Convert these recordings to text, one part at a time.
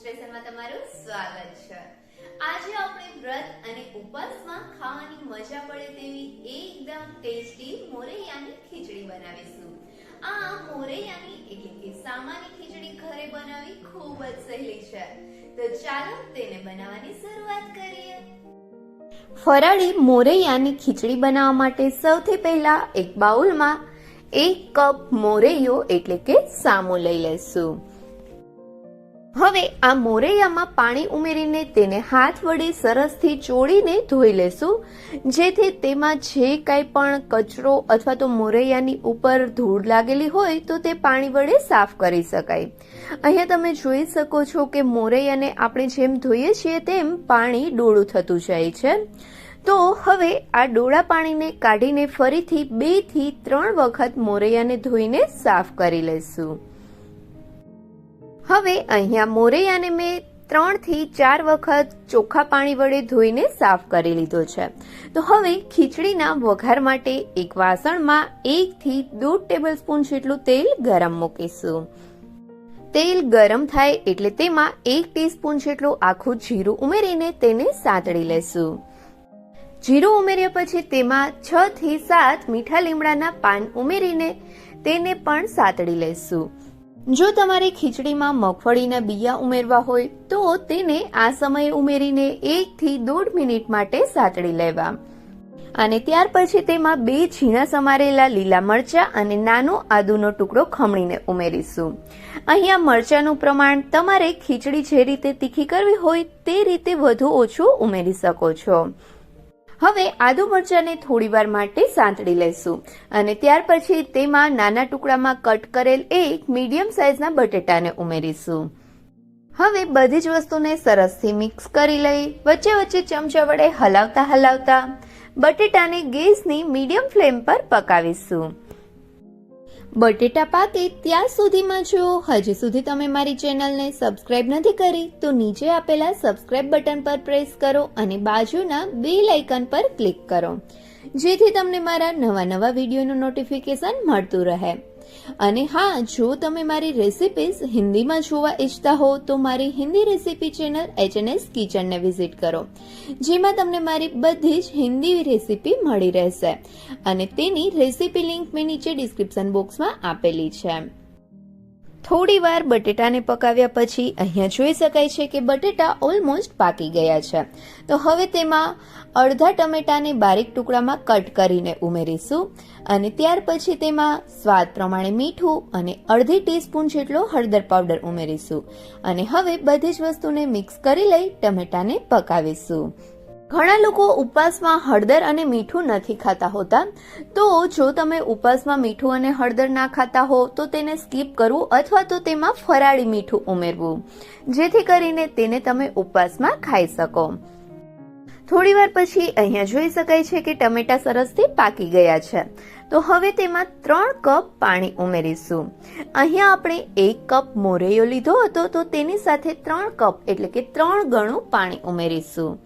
સ્ટેશનમાં તમારું સ્વાગત છે. આજે આપણે વ્રત અને ઉપવાસમાં ખાવાની મજા પડે તેવી એકદમ ટેસ્ટી મોરૈયાની ખીચડી બનાવીશું. આ મોરૈયાની એટલે કે સામાન્ય ખીચડી ઘરે બનાવવી ખૂબ જ સહેલી છે. તો ચાલો તેને બનાવવાની શરૂઆત કરીએ. ફરાળી મોરૈયાની ખીચડી બનાવવા માટે સૌથી પહેલા એક બાઉલમાં એક કપ મોરૈયો એટલે કે સામો લઈ લેશું હવે આ મોરૈયામાં પાણી ઉમેરીને તેને હાથ વડે સરસથી ચોળીને ધોઈ લેશું. જેથી તેમાં જે કાંઈ પણ કચરો અથવા તો મોરૈયાની ઉપર ધૂળ લાગેલી હોય તો તે પાણી વડે સાફ કરી શકાય. અહીંયા તમે જોઈ શકો છો કે મોરૈયાને આપણે જેમ ધોઈએ છીએ તેમ પાણી ડોળું થતું જાય છે. તો હવે આ ડોળા પાણીને કાઢીને ફરીથી બેથી ત્રણ વખત મોરૈયાને ધોઈને સાફ કરી લઈશું હવે અહીંયા મોરૈયાને મેં ત્રણથી ચાર વખત ચોખ્ખા પાણી વડે ધોઈને સાફ કરી લીધો છે. તો હવે ખીચડીના વઘાર માટે એક વાસણમાં એક થી દોઢ ટેબલ સ્પૂન જેટલું તેલ ગરમ મૂકીશું. તેલ ગરમ થાય એટલે તેમાં એક ટીસ્પૂન જેટલું આખું જીરું ઉમેરીને તેને સાતળી લેશું. જીરું ઉમેર્યા પછી તેમાં છ થી સાત મીઠા લીમડાના પાન ઉમેરીને તેને પણ સાતળી લેશું. જો તમારે ખીચડીમાં મગફળીના બિયા ઉમેરવા હોય, તો તેને આ સમયે ઉમેરીને એક થી દોઢ મિનિટ માટે સાતળી લેવા. અને ત્યાર પછી તેમાં બે ઝીણા સમારેલા લીલા મરચા અને નાનો આદુનો ટુકડો ખમણીને ઉમેરીશું. અહીંયા મરચાનું પ્રમાણ તમારે ખીચડી જે રીતે તીખી કરવી હોય, તે રીતે વધુ ઓછું ઉમેરી શકો છો. હવે આદુ મરચાંને થોડીવાર માટે સાંતળી લેશું અને ત્યાર પછી તેમાં નાના ટુકડામાં કટ કરેલ એક મીડિયમ સાઇઝના બટેટાને ઉમેરીશું. હવે બધી જ વસ્તુને સરસથી મિક્સ કરી લઈ વચ્ચે વચ્ચે ચમચા વડે હલાવતા હલાવતા બટેટાને ગેસની મીડિયમ ફ્લેમ પર પકાવીશું. બટેટા પાકે ત્યાં સુધીમાં જો હજી સુધી તમે મારી ચેનલને સબસ્ક્રાઇબ નથી કરી, તો નીચે આપેલા સબસ્ક્રાઇબ બટન પર પ્રેસ કરો અને બાજુના બેલ આઇકન પર ક્લિક કરો. જેથી તમને મારા નવા નવા વિડીયોનું નોટિફિકેશન મળતું રહે. અને હા, જો તમે મારી રેસિપીઝ હિન્દીમાં જોવા ઈચ્છતા હો, તો મારી હિન્દી રેસિપી ચેનલ એચએનએસ કિચનને વિઝિટ કરો, જેમાં તમને મારી બધી જ હિન્દી રેસિપી મળી રહેશે. અને તેની રેસિપી લિંક મેં નીચે ડિસ્ક્રિપ્શન બોક્સમાં આપેલી છે. થોડી વાર બટેટાને પકાવ્યા પછી અહીંયા જોઈ શકાય છે કે બટેટા ઓલમોસ્ટ પાકી ગયા છે. તો હવે તેમાં અડધા ટમેટાને બારીક ટુકડામાં કટ કરીને ઉમેરીશું અને ત્યાર પછી તેમાં સ્વાદ પ્રમાણે મીઠું અને અડધી ટીસ્પૂન જેટલો હળદર પાવડર ઉમેરીશું. અને હવે બધી જ વસ્તુને મિક્સ કરી લઈ ટમેટાને પકાવીશું. ઘણા લોકો ઉપવાસમાં હળદર અને મીઠું નથી ખાતા હોતા. તો જો તમે ઉપવાસમાં મીઠું અને હળદર ના ખાતા હો, તો તેને સ્કીપ કરવું અથવા તો તેમાં ફરાળી મીઠું ઉમેરવું. જેથી કરીને તેને તમે ઉપવાસમાં ખાઈ શકો. થોડી વાર પછી અહીંયા જોઈ શકાય છે કે ટમેટા સરસથી પાકી ગયા છે. તો હવે તેમાં ત્રણ કપ પાણી ઉમેરીશું. અહીંયા આપણે એક કપ મોરૈયો લીધો હતો, તો તેની સાથે ત્રણ કપ એટલે કે ત્રણ ગણું પાણી ઉમેરીશું.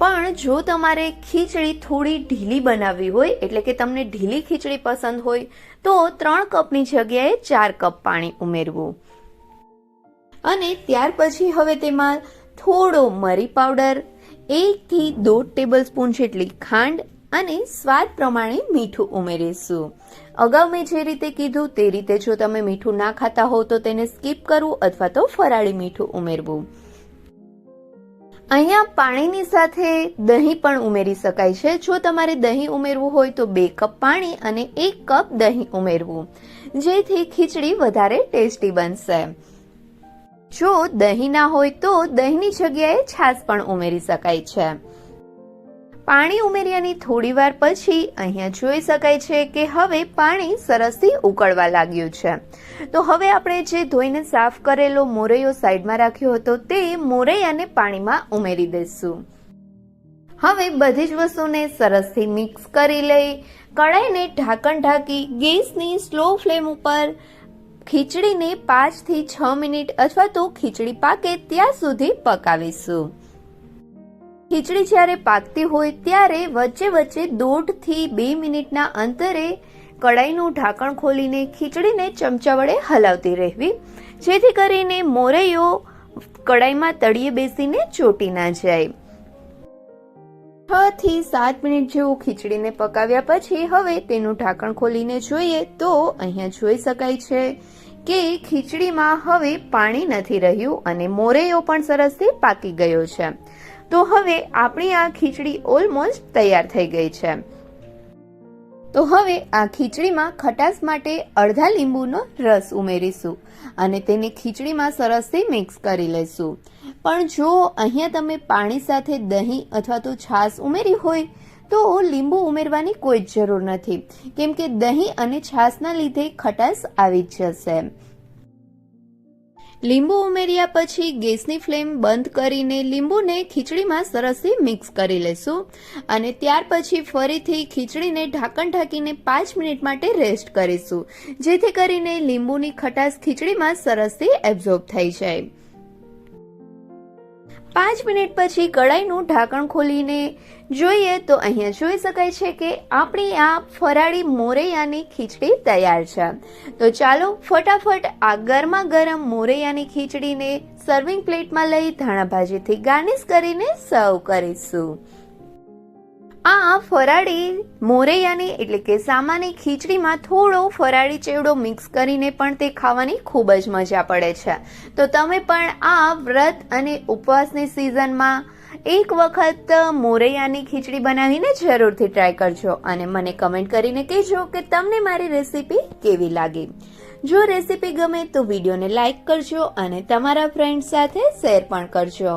પણ જો તમારે ખીચડી થોડી ઢીલી બનાવવી હોય, એટલે કે તમને ઢીલી ખીચડી પસંદ હોય, તો ત્રણ કપની જગ્યાએ ચાર કપ પાણી ઉમેરવું. અને ત્યાર પછી હવે તેમાં થોડો મરી પાવડર એકથી દોઢ ટેબલ સ્પૂન જેટલી ખાંડ અને સ્વાદ પ્રમાણે મીઠું ઉમેરીશું. અગાઉ મેં જે રીતે કીધું તે રીતે જો તમે મીઠું ના ખાતા હો તો તેને સ્કીપ કરવું અથવા તો ફરાળી મીઠું ઉમેરવું. અહીંયા પાણીની સાથે દહીં પણ ઉમેરી શકાય છે. જો તમારે દહીં ઉમેરવું હોય તો બે કપ પાણી અને એક કપ દહીં ઉમેરવું. જેથી ખીચડી વધારે ટેસ્ટી બનશે. જો દહીં ના હોય તો દહીંની જગ્યાએ છાશ પણ ઉમેરી શકાય છે. પાણી ઉમેર્યાની થોડીવાર પછી અહીંયા જોઈ શકાય છે કે હવે પાણી સરસથી ઉકળવા લાગ્યું છે. તો હવે આપણે જે ધોઈને સાફ કરેલો મોરૈયો સાઈડમાં રાખ્યો હતો તે મોરૈયાને પાણીમાં ઉમેરી દઈશું. હવે બધી જ વસ્તુને સરસથી મિક્સ કરી લઈ, કડાઈને ઢાંકણ ઢાંકી, ગેસની સ્લો ફ્લેમ ઉપર ખીચડીને પાંચથી છ મિનિટ અથવા તો ખીચડી પાકે ત્યાં સુધી પકાવીશું. ખીચડી જ્યારે પાકતી હોય ત્યારે વચ્ચે વચ્ચે દોઢથી બે મિનિટના અંતરે કડાઈનું ઢાંકણ ખોલીને ખીચડીને ચમચા વડે હલાવતી રહેવી. જેથી કરીને મોરૈયો કડાઈમાં તળીએ બેસીને ચોટી ના જાય. છ થી સાત મિનિટ જેવું ખીચડીને પકાવ્યા પછી હવે તેનું ઢાંકણ ખોલીને જોઈએ તો અહીંયા જોઈ શકાય છે કે ખીચડીમાં હવે પાણી નથી રહ્યું અને મોરૈયો પણ સરસથી પાકી ગયો છે. તો હવે આપણી આ ખીચડી ઓલમોસ્ટ તૈયાર થઈ ગઈ છે. તો હવે આ ખીચડીમાં ખટાશ માટે અડધા લીંબુનો રસ ઉમેરીશું અને તેને ખીચડીમાં સરસથી મિક્સ કરી લઈશું. પણ જો અહીંયા તમે પાણી સાથે દહીં અથવા તો છાશ ઉમેરી હોય, તો લીંબુ ઉમેરવાની કોઈ જ જરૂર નથી. કેમ કે દહીં અને છાશના લીધે ખટાશ આવી જ જશે. લીંબુ ઉમેર્યા પછી ગેસની ફ્લેમ બંધ કરીને લીંબુને ખીચડીમાં સરસથી મિક્સ કરી લેશું અને ત્યાર પછી ફરીથી ખીચડીને ઢાંકણ ઢાંકીને પાંચ મિનિટ માટે રેસ્ટ કરીશું, જેથી કરીને લીંબુની ખટાશ ખીચડીમાં સરસથી એબ્ઝોર્બ થઈ જાય. પાંચ મિનિટ પછી કડાઈનું ઢાંકણ ખોલીને જોઈએ તો અહીંયા જોઈ શકાય છે કે આપણી આ ફરાળી મોરૈયાની ખીચડી તૈયાર છે. તો ચાલો ફટાફટ આ ગરમા ગરમ મોરૈયાની ખીચડીને સર્વિંગ પ્લેટમાં લઈ ધાણાભાજીથી ગાર્નિશ કરીને સર્વ કરીશું. આ ફરાળી મોરૈયાની એટલે કે સામાની ખીચડીમાં થોડો ફરાળી ચેવડો મિક્સ કરીને પણ તે ખાવાની ખૂબ જ મજા પડે છે. તો તમે પણ આ વ્રત અને ઉપવાસની સિઝનમાં એક વખત મોરૈયાની ખીચડી બનાવીને જરૂરથી ટ્રાય કરજો અને મને કમેન્ટ કરીને કહેજો કે તમને મારી રેસીપી કેવી લાગી. જો રેસીપી ગમે તો વિડીયોને લાઇક કરજો અને તમારા ફ્રેન્ડ સાથે શેર પણ કરજો.